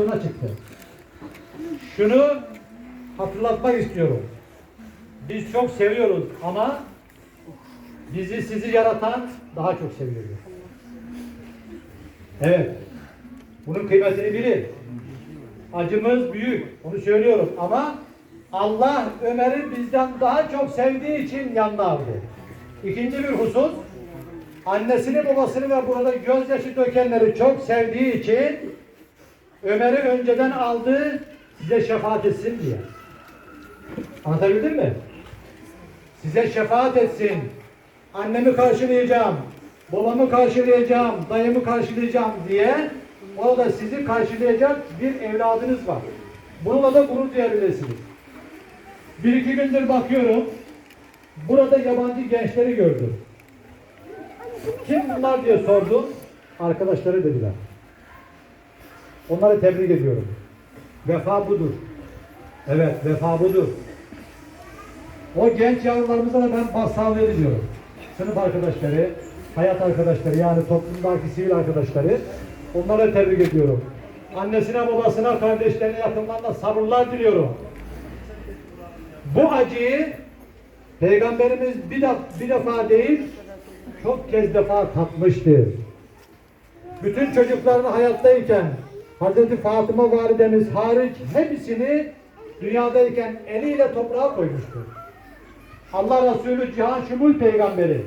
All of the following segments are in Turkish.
Yola çıktı. Şunu hatırlatmak istiyorum. Biz çok seviyoruz ama bizi sizi yaratan daha çok seviyor. Evet. Bunun kıymetini bilin. Acımız büyük. Onu söylüyorum ama Allah Ömer'i bizden daha çok sevdiği için yanına aldı. İkinci bir husus annesini babasını ve burada gözyaşı dökenleri çok sevdiği için Ömer'i önceden aldı size şefaat etsin diye. Anlatabildim mi? Size şefaat etsin. Annemi karşılayacağım, babamı karşılayacağım, dayımı karşılayacağım diye orada sizi karşılayacak bir evladınız var. Bununla da gurur duyabilirsiniz. Bir iki gündür bakıyorum. Burada yabancı gençleri gördüm. Kim bunlar diye sordum. Arkadaşları dediler. Onları tebrik ediyorum. Vefa budur. Evet, vefa budur. O genç yavrularımıza da ben başsağlığı diliyorum. Sınıf arkadaşları, hayat arkadaşları yani toplumdaki sivil arkadaşları onlara tebrik ediyorum. Annesine, babasına, kardeşlerine, yakınlarına sabırlar diliyorum. Bu acıyı Peygamberimiz bir, def bir defa değil, çok kez defa tatmıştır. Bütün çocuklarını hayattayken Hazreti Fatıma validemiz hariç hepsini dünyadayken eliyle toprağa koymuştur. Allah Resulü Cihan Şumul peygamberi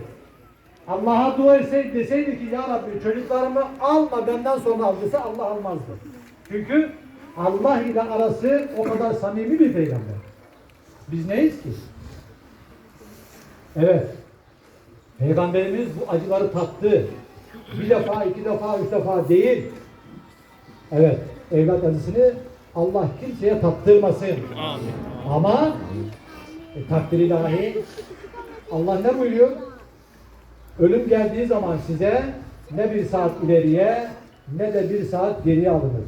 Allah'a dua etseydi deseydi ki ya Rabbi çocuklarımı alma benden sonra al dese Allah almazdı. Çünkü Allah ile arası o kadar samimi bir peygamber. Biz neyiz ki? Evet. Peygamberimiz bu acıları tattı. Bir defa, iki defa, üç defa değil. Evet, evlat acısını Allah kimseye tattırmasın. Ama e, takdir ilahi Allah ne buyuruyor? Ölüm geldiği zaman size ne bir saat ileriye ne de bir saat geriye alınır.